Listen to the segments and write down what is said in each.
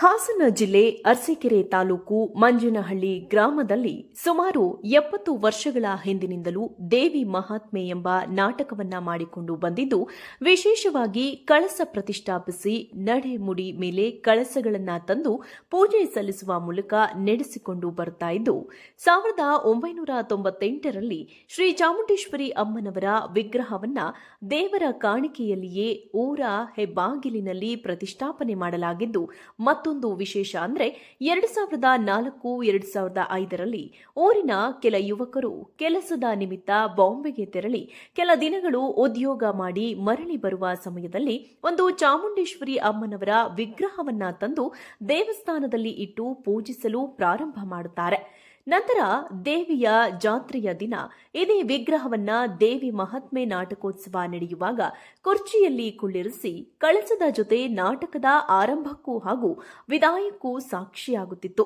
ಹಾಸನ ಜಿಲ್ಲೆ ಅರಸೀಕೆರೆ ತಾಲೂಕು ಮಂಜನಹಳ್ಳಿ ಗ್ರಾಮದಲ್ಲಿ ಸುಮಾರು ಎಪ್ಪತ್ತು ವರ್ಷಗಳ ಹಿಂದಿನಿಂದಲೂ ದೇವಿ ಮಹಾತ್ಮೆ ಎಂಬ ನಾಟಕವನ್ನ ಮಾಡಿಕೊಂಡು ಬಂದಿದ್ದು, ವಿಶೇಷವಾಗಿ ಕಳಸ ಪ್ರತಿಷ್ಠಾಪಿಸಿ ನಡೆಮುಡಿ ಮೇಲೆ ಕಳಸಗಳನ್ನು ತಂದು ಪೂಜೆ ಸಲ್ಲಿಸುವ ಮೂಲಕ ನಡೆಸಿಕೊಂಡು ಬರ್ತಾ ಇದ್ದು, ಸಾವಿರದ ಒಂಬೈನೂರ ತೊಂಬತ್ತೆಂಟರಲ್ಲಿ ಶ್ರೀ ಚಾಮುಂಡೇಶ್ವರಿ ಅಮ್ಮನವರ ವಿಗ್ರಹವನ್ನ ದೇವರ ಕಾಣಿಕೆಯಲ್ಲಿಯೇ ಊರ ಹೆಬ್ಬಾಗಿಲಿನಲ್ಲಿ ಪ್ರತಿಷ್ಠಾಪನೆ ಮಾಡಲಾಗಿದ್ದು ಮತ್ತೊಂದು ವಿಶೇಷ ಅಂದರೆ ಎರಡು ಸಾವಿರದ ನಾಲ್ಕು, ಎರಡು ಸಾವಿರದ ಐದರಲ್ಲಿ ಊರಿನ ಕೆಲ ಯುವಕರು ಕೆಲಸದ ನಿಮಿತ್ತ ಬಾಂಬೆಗೆ ತೆರಳಿ ಕೆಲ ದಿನಗಳು ಉದ್ಯೋಗ ಮಾಡಿ ಮರಳಿ ಬರುವ ಸಮಯದಲ್ಲಿ ಒಂದು ಚಾಮುಂಡೇಶ್ವರಿ ಅಮ್ಮನವರ ವಿಗ್ರಹವನ್ನ ತಂದು ದೇವಸ್ಥಾನದಲ್ಲಿ ಇಟ್ಟು ಪೂಜಿಸಲು ಪ್ರಾರಂಭ ಮಾಡುತ್ತಾರೆ. ನಂತರ ದೇವಿಯ ಜಾತ್ರೆಯ ದಿನ. ಇದೇ ವಿಗ್ರಹವನ್ನ ದೇವಿ ಮಹಾತ್ಮೆ ನಾಟಕೋತ್ಸವ ನಡೆಯುವಾಗ ಕುರ್ಚಿಯಲ್ಲಿ ಕುಳ್ಳಿರಿಸಿ ಕಳಸದ ಜೊತೆ ನಾಟಕದ ಆರಂಭಕ್ಕೂ ಹಾಗೂ ವಿದಾಯಕ್ಕೂ ಸಾಕ್ಷಿಯಾಗುತ್ತಿತ್ತು.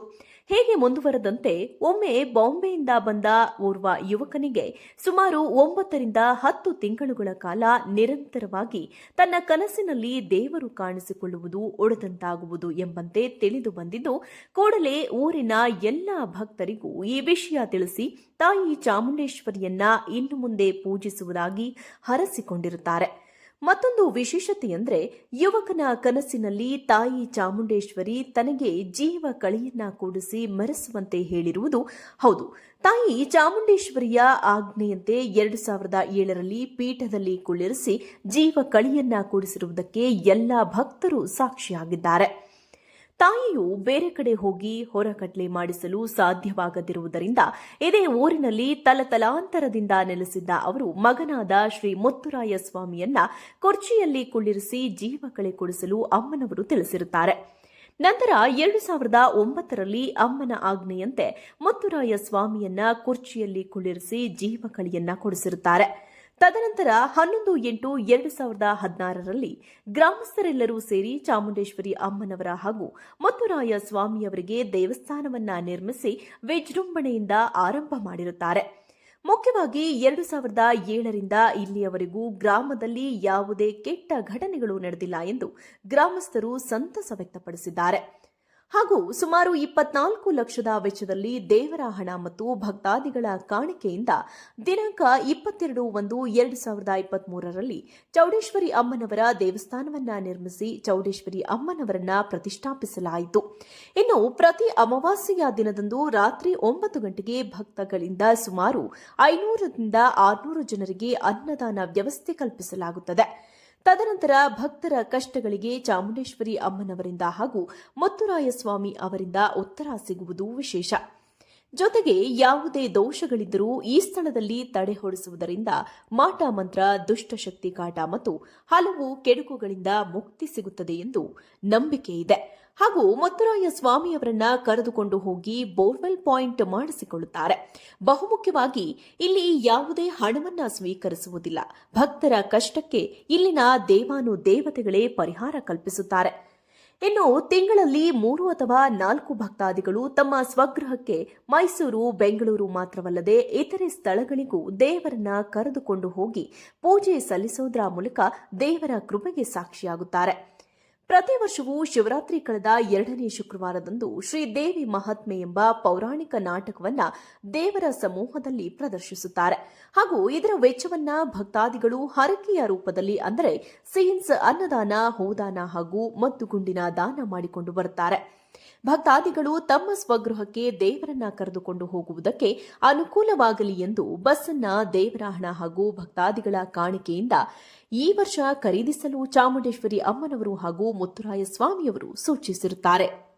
ಹೇಗೆ ಮುಂದುವರೆದಂತೆ ಒಮ್ಮೆ ಬಾಂಬೆಯಿಂದ ಬಂದ ಓರ್ವ ಯುವಕನಿಗೆ ಸುಮಾರು ಒಂಬತ್ತರಿಂದ ಹತ್ತು ತಿಂಗಳುಗಳ ಕಾಲ ನಿರಂತರವಾಗಿ ತನ್ನ ಕನಸಿನಲ್ಲಿ ದೇವರು ಕಾಣಿಸಿಕೊಳ್ಳುವುದು ಒಡೆದಂತಾಗುವುದು ಎಂಬಂತೆ ತಿಳಿದು ಬಂದಿದ್ದು, ಕೂಡಲೇ ಊರಿನ ಎಲ್ಲ ಭಕ್ತರಿಗೂ ಈ ವಿಷಯ ತಿಳಿಸಿ, ತಾಯಿ ಚಾಮುಂಡೇಶ್ವರಿಯನ್ನ ಇನ್ನು ಮುಂದೆ ಪೂಜಿಸುವುದಾಗಿ ಹರಸಿಕೊಂಡಿರುತ್ತಾರೆ. ಮತ್ತೊಂದು ವಿಶೇಷತೆ ಅಂದರೆ ಯುವಕನ ಕನಸಿನಲ್ಲಿ ತಾಯಿ ಚಾಮುಂಡೇಶ್ವರಿ ತನಗೆ ಜೀವ ಕಳಿಯನ್ನ ಕೂಡಿಸಿ ಮರೆಸುವಂತೆ ಹೇಳಿರುವುದು ಹೌದು. ತಾಯಿ ಚಾಮುಂಡೇಶ್ವರಿಯ ಆಜ್ಞೆಯಂತೆ ಎರಡು ಸಾವಿರದ ಏಳರಲ್ಲಿ ಪೀಠದಲ್ಲಿ ಕುಳ್ಳಿರಿಸಿ ಜೀವ ಕಳಿಯನ್ನ ಕೂಡಿಸಿರುವುದಕ್ಕೆ ಎಲ್ಲ ಭಕ್ತರು ಸಾಕ್ಷಿಯಾಗಿದ್ದಾರೆ. ತಾಯಿಯು ಬೇರೆ ಕಡೆ ಹೋಗಿ ಹೊರಕಟ್ಲೆ ಮಾಡಿಸಲು ಸಾಧ್ಯವಾಗದಿರುವುದರಿಂದ ಇದೇ ಊರಿನಲ್ಲಿ ತಲತಲಾಂತರದಿಂದ ನೆಲೆಸಿದ್ದ ಅವರು ಮಗನಾದ ಶ್ರೀ ಮುತ್ತುರಾಯ ಸ್ವಾಮಿಯನ್ನ ಕುರ್ಚಿಯಲ್ಲಿ ಕುಳ್ಳಿರಿಸಿ ಜೀವ ಕಳೆ ಕೊಡಿಸಲು ಅಮ್ಮನವರು ತಿಳಿಸಿರುತ್ತಾರೆ. ನಂತರ ಎರಡು ಸಾವಿರದ ಒಂಬತ್ತರಲ್ಲಿ ಅಮ್ಮನ ಆಜ್ಞೆಯಂತೆ ಮುತ್ತುರಾಯ ಸ್ವಾಮಿಯನ್ನ ಕುರ್ಚಿಯಲ್ಲಿ ಕುಳ್ಳಿರಿಸಿ ಜೀವ ಕಳಿಯನ್ನ ಕೊಡಿಸಿರುತ್ತಾರೆ. ತದನಂತರ ಹನ್ನೊಂದು ಎಂಟು ಎರಡು ಸಾವಿರದ ಹದಿನಾರರಲ್ಲಿ ಗ್ರಾಮಸ್ಥರೆಲ್ಲರೂ ಸೇರಿ ಚಾಮುಂಡೇಶ್ವರಿ ಅಮ್ಮನವರ ಹಾಗೂ ಮುತ್ತುರಾಯ ಸ್ವಾಮಿಯವರಿಗೆ ದೇವಸ್ಥಾನವನ್ನ ನಿರ್ಮಿಸಿ ವಿಜೃಂಭಣೆಯಿಂದ ಆರಂಭ ಮಾಡಿರುತ್ತಾರೆ. ಮುಖ್ಯವಾಗಿ ಎರಡು ಸಾವಿರದ ಏಳರಿಂದ ಇಲ್ಲಿಯವರೆಗೂ ಗ್ರಾಮದಲ್ಲಿ ಯಾವುದೇ ಕೆಟ್ಟ ಘಟನೆಗಳು ನಡೆದಿಲ್ಲ ಎಂದು ಗ್ರಾಮಸ್ಥರು ಸಂತಸ ವ್ಯಕ್ತಪಡಿಸಿದ್ದಾರೆ. ಹಾಗೂ ಸುಮಾರು ಇಪ್ಪತ್ನಾಲ್ಕು ಲಕ್ಷದ ವೆಚ್ಚದಲ್ಲಿ ದೇವರ ಹಣ ಮತ್ತು ಭಕ್ತಾದಿಗಳ ಕಾಣಿಕೆಯಿಂದ ದಿನಾಂಕ ಇಪ್ಪತ್ತೆರಡು ಒಂದು ಎರಡು ಸಾವಿರದ ಇಪ್ಪತ್ಮೂರರಲ್ಲಿ ಚೌಡೇಶ್ವರಿ ಅಮ್ಮನವರ ದೇವಸ್ಥಾನವನ್ನ ನಿರ್ಮಿಸಿ ಚೌಡೇಶ್ವರಿ ಅಮ್ಮನವರನ್ನ ಪ್ರತಿಷ್ಠಾಪಿಸಲಾಯಿತು. ಇನ್ನು ಪ್ರತಿ ಅಮಾವಾಸ್ಯೆಯ ದಿನದಂದು ರಾತ್ರಿ ಒಂಬತ್ತು ಗಂಟೆಗೆ ಭಕ್ತಗಳಿಂದ ಸುಮಾರು ಐನೂರರಿಂದ ಆರುನೂರು ಜನರಿಗೆ ಅನ್ನದಾನ ವ್ಯವಸ್ಥೆ ಕಲ್ಪಿಸಲಾಗುತ್ತದೆ. ತದನಂತರ ಭಕ್ತರ ಕಷ್ಟಗಳಿಗೆ ಚಾಮುಂಡೇಶ್ವರಿ ಅಮ್ಮನವರಿಂದ ಹಾಗೂ ಮುತ್ತುರಾಯಸ್ವಾಮಿ ಅವರಿಂದ ಉತ್ತರ ಸಿಗುವುದು ವಿಶೇಷ. ಜೊತೆಗೆ ಯಾವುದೇ ದೋಷಗಳಿದ್ದರೂ ಈ ಸ್ಥಳದಲ್ಲಿ ತಡೆ ಹೊಡಿಸುವುದರಿಂದ ಮಾಟ ಮಂತ್ರ ದುಷ್ಟಶಕ್ತಿ ಕಾಟ ಮತ್ತು ಹಲವು ಕೆಡುಕುಗಳಿಂದ ಮುಕ್ತಿ ಸಿಗುತ್ತದೆ ಎಂದು ನಂಬಿಕೆ ಇದೆ. ಹಾಗೂ ಮುತ್ತುರಾಯ ಸ್ವಾಮಿಯವರನ್ನ ಕರೆದುಕೊಂಡು ಹೋಗಿ ಬೋರ್ವೆಲ್ ಪಾಯಿಂಟ್ ಮಾಡಿಸಿಕೊಳ್ಳುತ್ತಾರೆ. ಬಹುಮುಖ್ಯವಾಗಿ ಇಲ್ಲಿ ಯಾವುದೇ ಹಣವನ್ನ ಸ್ವೀಕರಿಸುವುದಿಲ್ಲ. ಭಕ್ತರ ಕಷ್ಟಕ್ಕೆ ಇಲ್ಲಿನ ದೇವಾನು ದೇವತೆಗಳೇ ಪರಿಹಾರ ಕಲ್ಪಿಸುತ್ತಾರೆ. ಇನ್ನು ತಿಂಗಳಲ್ಲಿ ಮೂರು ಅಥವಾ ನಾಲ್ಕು ಭಕ್ತಾದಿಗಳು ತಮ್ಮ ಸ್ವಗೃಹಕ್ಕೆ ಮೈಸೂರು, ಬೆಂಗಳೂರು ಮಾತ್ರವಲ್ಲದೆ ಇತರೆ ಸ್ಥಳಗಳಿಗೂ ದೇವರನ್ನ ಕರೆದುಕೊಂಡು ಹೋಗಿ ಪೂಜೆ ಸಲ್ಲಿಸೋದರ ಮೂಲಕ ದೇವರ ಕೃಪೆಗೆ ಸಾಕ್ಷಿಯಾಗುತ್ತಾರೆ. ಪ್ರತಿ ವರ್ಷವೂ ಶಿವರಾತ್ರಿ ಕಳೆದ ಎರಡನೇ ಶುಕ್ರವಾರದಂದು ಶ್ರೀದೇವಿ ಮಹಾತ್ಮೆ ಎಂಬ ಪೌರಾಣಿಕ ನಾಟಕವನ್ನ ದೇವರ ಸಮೂಹದಲ್ಲಿ ಪ್ರದರ್ಶಿಸುತ್ತಾರೆ. ಹಾಗೂ ಇದರ ವೆಚ್ಚವನ್ನ ಭಕ್ತಾದಿಗಳು ಹರಕೆಯ ರೂಪದಲ್ಲಿ ಅಂದರೆ ಸೀನ್ಸ್ ಅನ್ನದಾನ, ಹೋದಾನ ಹಾಗೂ ಮದ್ದುಗುಂಡಿನ ದಾನ ಮಾಡಿಕೊಂಡು ಬರುತ್ತಾರೆ. ಭಕ್ತಾದಿಗಳು ತಮ್ಮ ಸ್ವಗೃಹಕ್ಕೆ ದೇವರನ್ನ ಕರೆದುಕೊಂಡು ಹೋಗುವುದಕ್ಕೆ ಅನುಕೂಲವಾಗಲಿ ಎಂದು ಬಸ್ಸನ್ನ ದೇವರಾಹಣ ಹಾಗೂ ಭಕ್ತಾದಿಗಳ ಕಾಣಿಕೆಯಿಂದ ಈ ವರ್ಷ ಖರೀದಿಸಲು ಚಾಮುಂಡೇಶ್ವರಿ ಅಮ್ಮನವರು ಹಾಗೂ ಮುತ್ತುರಾಯ ಸ್ವಾಮಿಯವರು ಸೂಚಿಸಿರುತ್ತಾರೆ.